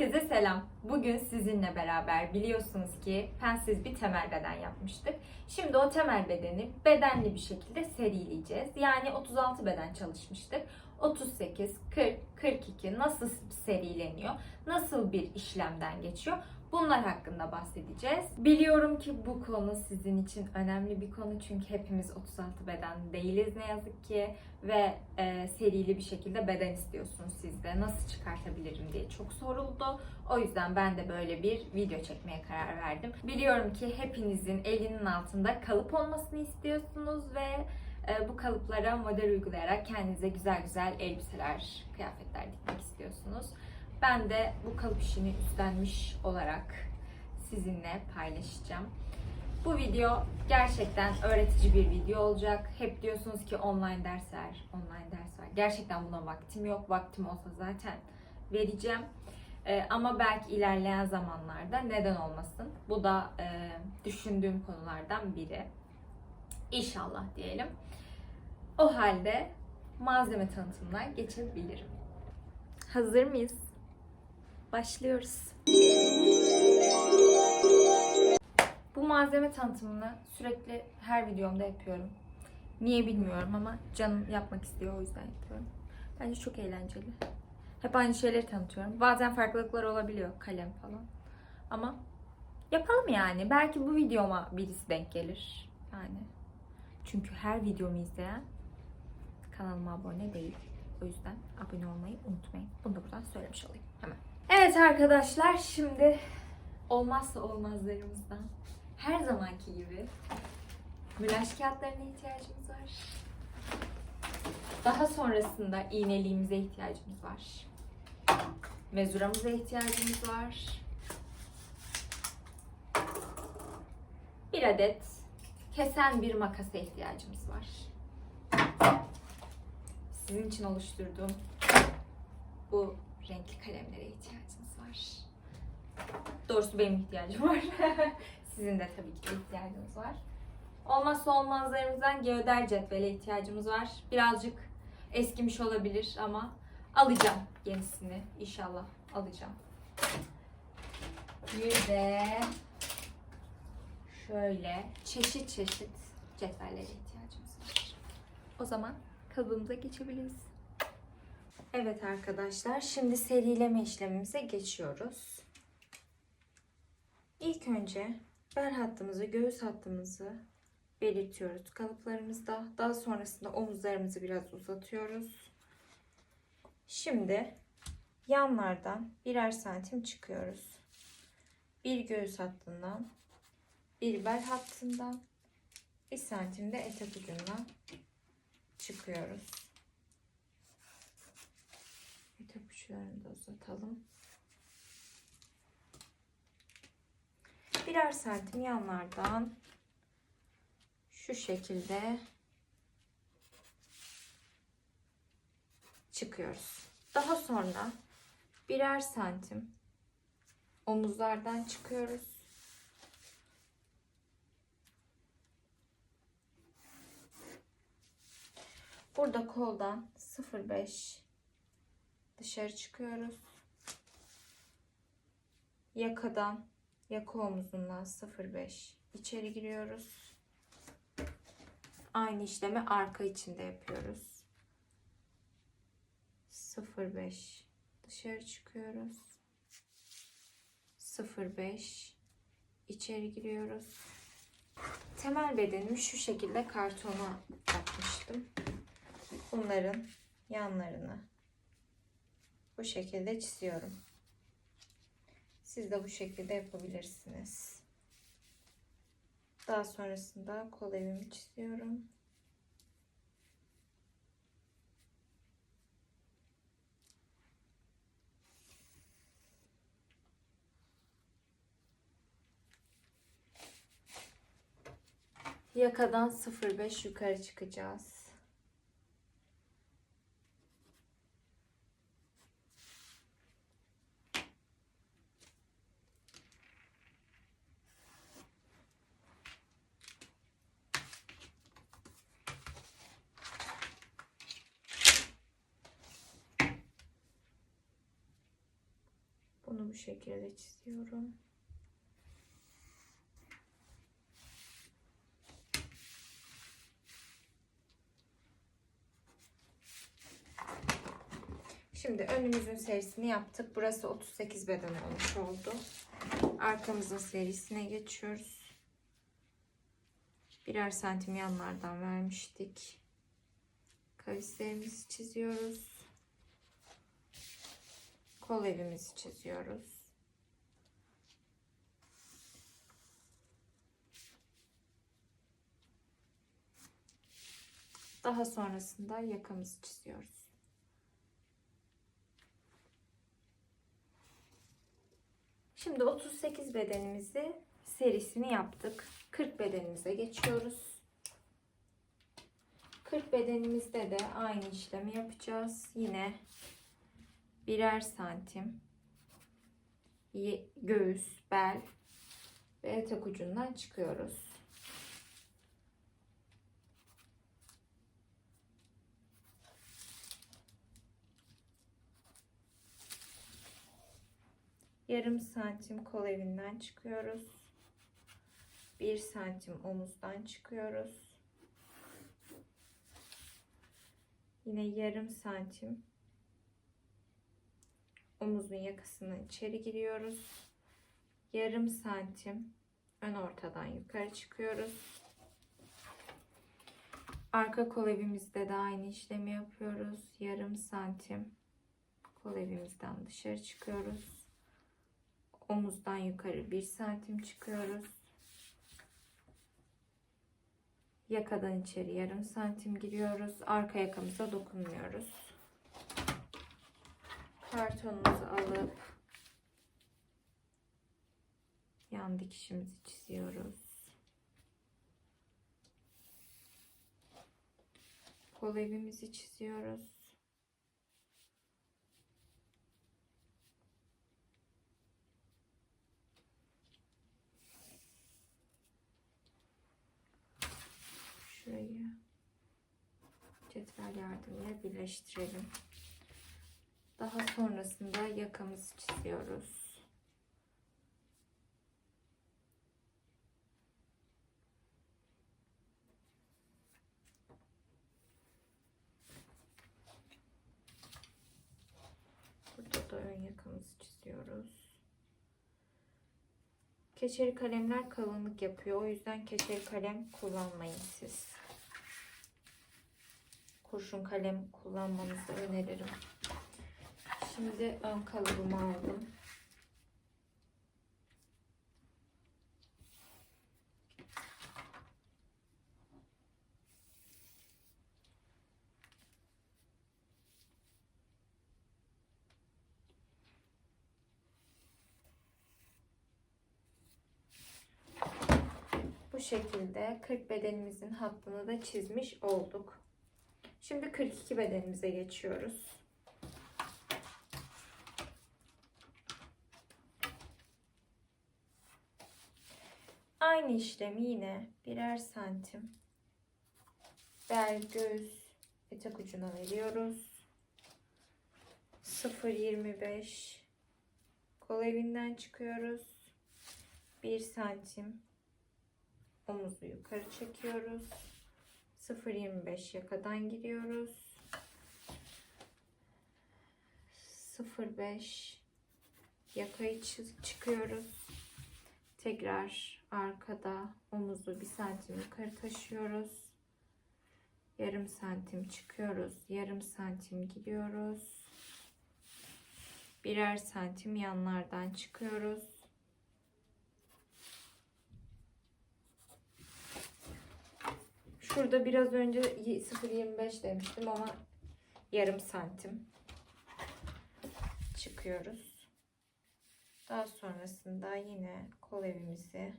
Herkese selam. Bugün sizinle beraber biliyorsunuz ki pensiz bir temel beden yapmıştık. Şimdi o temel bedeni bedenli bir şekilde serileyeceğiz. Yani 36 beden çalışmıştık. 38, 40, 42 nasıl serileniyor? Nasıl bir işlemden geçiyor? Bunlar hakkında bahsedeceğiz. Biliyorum ki bu konu sizin için önemli bir konu çünkü hepimiz 36 beden değiliz ne yazık ki ve e, serili bir şekilde beden istiyorsunuz siz de. Nasıl çıkartabilirim diye çok soruldu. O yüzden ben de böyle bir video çekmeye karar verdim. Biliyorum ki hepinizin elinin altında kalıp olmasını istiyorsunuz ve e, bu kalıplara model uygulayarak kendinize güzel güzel elbiseler, kıyafetler dikmek istiyorsunuz. Ben de bu kalıp işini üstlenmiş olarak sizinle paylaşacağım. Bu video gerçekten öğretici bir video olacak. Hep diyorsunuz ki online dersler, online dersler. Gerçekten buna vaktim yok. Vaktim olsa zaten vereceğim. Ee, ama belki ilerleyen zamanlarda neden olmasın. Bu da e, düşündüğüm konulardan biri. İnşallah diyelim. O halde malzeme tanıtımına geçebilirim. Hazır mıyız? Başlıyoruz. Bu malzeme tanıtımını sürekli her videomda yapıyorum. Niye bilmiyorum ama canım yapmak istiyor o yüzden yapıyorum. Bence çok eğlenceli. Hep aynı şeyleri tanıtıyorum. Bazen farklılıklar olabiliyor kalem falan. Ama yapalım yani. Belki bu videoma birisi denk gelir. Yani. Çünkü her videomu izleyen kanalıma abone değil. O yüzden abone olmayı unutmayın. Bunu da buradan söylemiş olayım hemen. Evet arkadaşlar şimdi olmazsa olmazlarımızdan her zamanki gibi mülaş kağıtlarına ihtiyacımız var. Daha sonrasında iğneliğimize ihtiyacımız var. Mezuramıza ihtiyacımız var. Bir adet kesen bir makasa ihtiyacımız var. Sizin için oluşturduğum bu renkli kalemlere ihtiyacınız var. Doğrusu benim ihtiyacım var. Sizin de tabii ki de ihtiyacınız var. Olmazsa olmazlarımızdan geoder cetvele ihtiyacımız var. Birazcık eskimiş olabilir ama alacağım yenisini. İnşallah alacağım. Bir de şöyle çeşit çeşit cetvellere ihtiyacımız var. O zaman kalıbımıza geçebiliriz. Evet arkadaşlar, şimdi serileme işlemimize geçiyoruz. İlk önce bel hattımızı, göğüs hattımızı belirtiyoruz kalıplarımızda. Daha sonrasında omuzlarımızı biraz uzatıyoruz. Şimdi yanlardan birer santim çıkıyoruz. Bir göğüs hattından, bir bel hattından, bir santim de etek ucundan çıkıyoruz. Uçlarını da uzatalım. Birer santim yanlardan şu şekilde çıkıyoruz. Daha sonra birer santim omuzlardan çıkıyoruz. Burada koldan 0.5 dışarı çıkıyoruz. Yakadan yaka omuzundan 0.5 içeri giriyoruz. Aynı işlemi arka içinde yapıyoruz. 0.5 dışarı çıkıyoruz. 0.5 içeri giriyoruz. Temel bedenimi şu şekilde kartona yapmıştım. Bunların yanlarını bu şekilde çiziyorum. Siz de bu şekilde yapabilirsiniz. Daha sonrasında kol evimi çiziyorum. Yakadan 0.5 yukarı çıkacağız. Bunu bu şekilde çiziyorum. Şimdi önümüzün serisini yaptık. Burası 38 beden olmuş oldu. Arkamızın serisine geçiyoruz. Birer santim yanlardan vermiştik. Kavislerimizi çiziyoruz. Kol evimizi çiziyoruz. Daha sonrasında yakamızı çiziyoruz. Şimdi 38 bedenimizi serisini yaptık. 40 bedenimize geçiyoruz. 40 bedenimizde de aynı işlemi yapacağız. Yine birer santim göğüs, bel ve etek ucundan çıkıyoruz. Yarım santim kol evinden çıkıyoruz. Bir santim omuzdan çıkıyoruz. Yine yarım santim omuzun yakasına içeri giriyoruz. Yarım santim ön ortadan yukarı çıkıyoruz. Arka kol evimizde de aynı işlemi yapıyoruz. Yarım santim kol evimizden dışarı çıkıyoruz. Omuzdan yukarı bir santim çıkıyoruz. Yakadan içeri yarım santim giriyoruz. Arka yakamıza dokunmuyoruz. Kartonumuzu alıp yan dikişimizi çiziyoruz. Kol evimizi çiziyoruz. Şurayı cetvel yardımıyla birleştirelim. Daha sonrasında yakamızı çiziyoruz. Burada da ön yakamızı çiziyoruz. Keçeli kalemler kalınlık yapıyor. O yüzden keçeli kalem kullanmayın siz. Kurşun kalem kullanmanızı öneririm. Şimdi ön kalıbımı aldım. Bu şekilde 40 bedenimizin hattını da çizmiş olduk. Şimdi 42 bedenimize geçiyoruz. Aynı işlemi yine birer santim bel, göğüs, etek ucuna veriyoruz. 0.25 kol evinden çıkıyoruz. 1 santim omuzu yukarı çekiyoruz. 0.25 yakadan giriyoruz. 0.5 yakayı çı- çıkıyoruz. Tekrar arkada omuzu bir santim yukarı taşıyoruz. Yarım santim çıkıyoruz. Yarım santim giriyoruz. Birer santim yanlardan çıkıyoruz. Şurada biraz önce 0.25 demiştim ama yarım santim çıkıyoruz. Daha sonrasında yine kol evimizi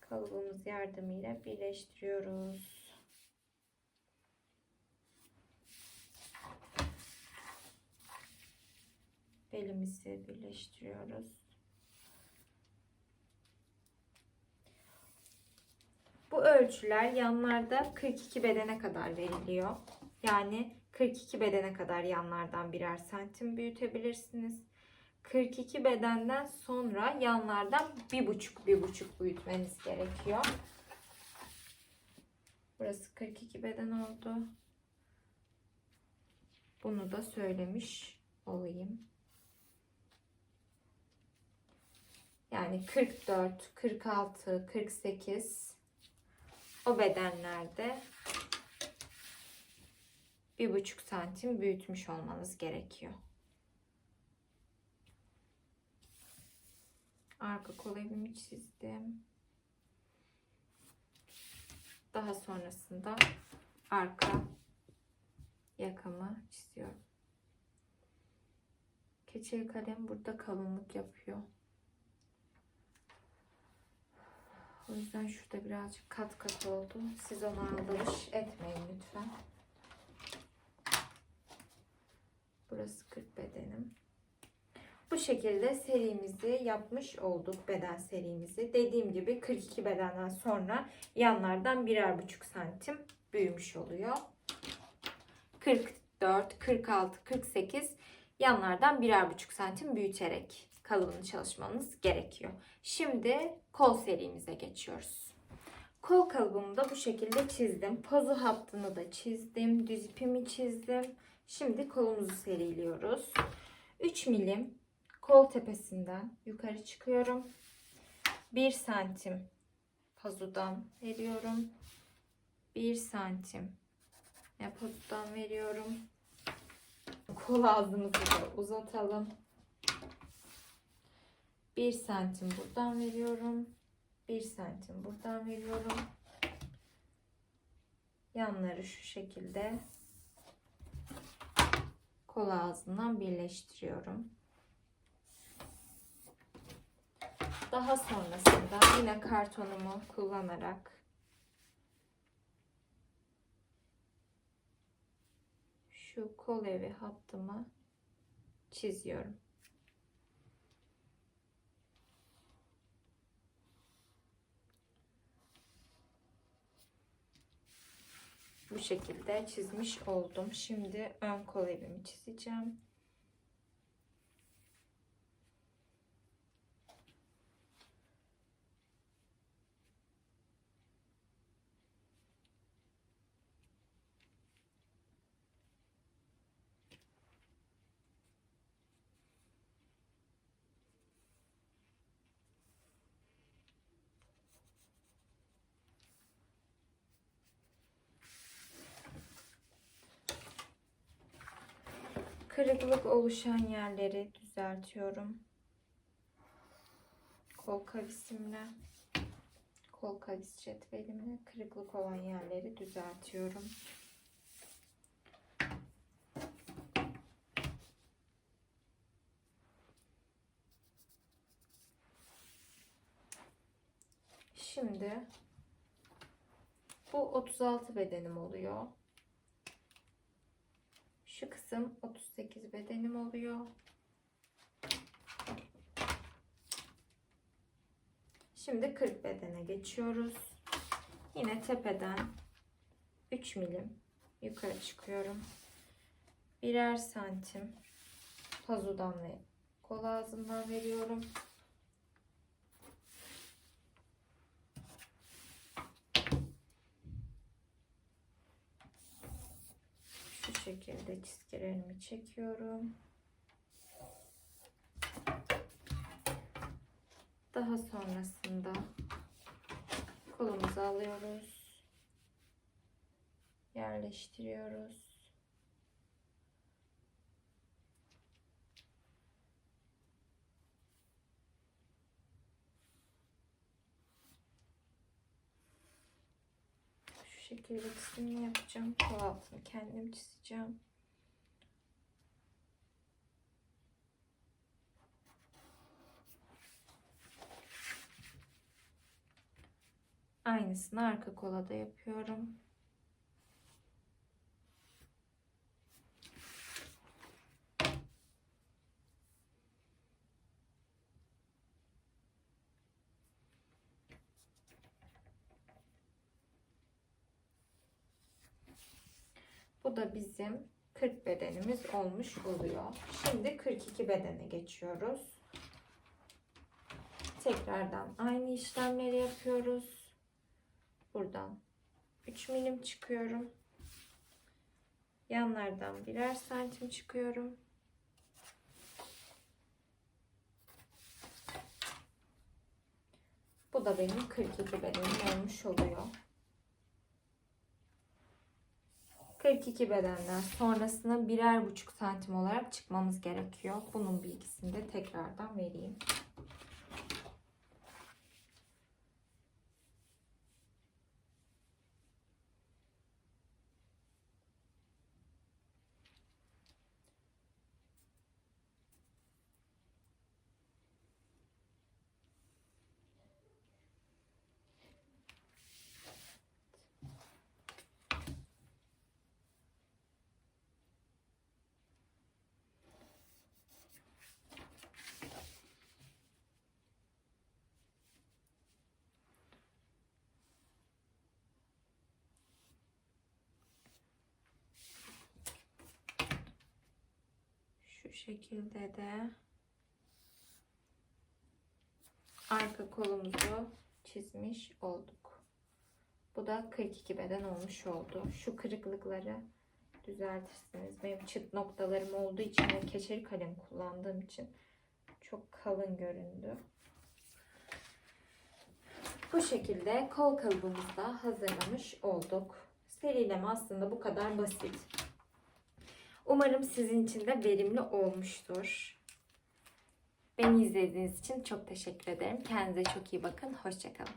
kalıbımız yardımıyla birleştiriyoruz. Belimizi birleştiriyoruz. Bu ölçüler yanlarda 42 bedene kadar veriliyor. Yani 42 bedene kadar yanlardan birer santim büyütebilirsiniz. 42 bedenden sonra yanlardan bir buçuk bir buçuk büyütmeniz gerekiyor. Burası 42 beden oldu. Bunu da söylemiş olayım. Yani 44, 46, 48 o bedenlerde bir buçuk santim büyütmüş olmanız gerekiyor. Arka kol evimi çizdim. Daha sonrasında arka yakamı çiziyorum. Keçeli kalem burada kalınlık yapıyor. O yüzden şurada birazcık kat kat oldu. Siz ona aldırış etmeyin lütfen. Burası 40 bedenim. Bu şekilde serimizi yapmış olduk. Beden serimizi. Dediğim gibi 42 bedenden sonra yanlardan birer buçuk santim büyümüş oluyor. 44, 46, 48 yanlardan birer buçuk santim büyüterek kalıbını çalışmanız gerekiyor. Şimdi kol serimize geçiyoruz. Kol kalıbımı da bu şekilde çizdim. Pazu hattını da çizdim. Düz ipimi çizdim. Şimdi kolumuzu seriliyoruz. 3 milim kol tepesinden yukarı çıkıyorum. 1 santim pazudan veriyorum. 1 santim pazudan veriyorum. Kol ağzımızı da uzatalım. 1 santim buradan veriyorum. 1 santim buradan veriyorum. Yanları şu şekilde kol ağzından birleştiriyorum. Daha sonrasında yine kartonumu kullanarak şu kol evi hattımı çiziyorum. Bu şekilde çizmiş oldum. Şimdi ön kol evimi çizeceğim. Kırıklık oluşan yerleri düzeltiyorum. Kol kavisimle, kol kavis cetvelimle kırıklık olan yerleri düzeltiyorum. Şimdi bu 36 bedenim oluyor. Şu kısım 38 bedenim oluyor. Şimdi 40 bedene geçiyoruz. Yine tepeden 3 milim yukarı çıkıyorum. Birer santim pazudan ve kol ağzından veriyorum. Şu şekilde çizgilerimi çekiyorum. Daha sonrasında kolumuzu alıyoruz. Yerleştiriyoruz. Şu şekilde çizimini yapacağım. Kol altını kendim çizeceğim. Aynısını arka kola da yapıyorum. Bu da bizim 40 bedenimiz olmuş oluyor. Şimdi 42 bedene geçiyoruz. Tekrardan aynı işlemleri yapıyoruz. Buradan 3 milim çıkıyorum. Yanlardan birer santim çıkıyorum. Bu da benim 42 bedenim olmuş oluyor. 42 bedenden sonrasını birer buçuk santim olarak çıkmamız gerekiyor. Bunun bilgisini de tekrardan vereyim. Şu şekilde de arka kolumuzu çizmiş olduk. Bu da 42 beden olmuş oldu. Şu kırıklıkları düzeltirsiniz. Benim çıt noktalarım olduğu için ve keçeli kalem kullandığım için çok kalın göründü. Bu şekilde kol kalıbımızı da hazırlamış olduk. Serileme aslında bu kadar basit. Umarım sizin için de verimli olmuştur. Beni izlediğiniz için çok teşekkür ederim. Kendinize çok iyi bakın. Hoşçakalın.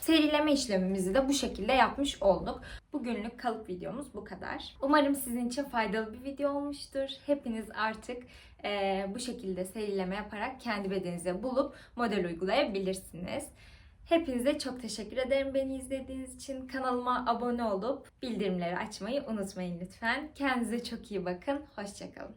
Serileme işlemimizi de bu şekilde yapmış olduk. Bugünlük kalıp videomuz bu kadar. Umarım sizin için faydalı bir video olmuştur. Hepiniz artık eee, bu şekilde serileme yaparak kendi bedeninize bulup model uygulayabilirsiniz. Hepinize çok teşekkür ederim beni izlediğiniz için. Kanalıma abone olup bildirimleri açmayı unutmayın lütfen. Kendinize çok iyi bakın. Hoşçakalın.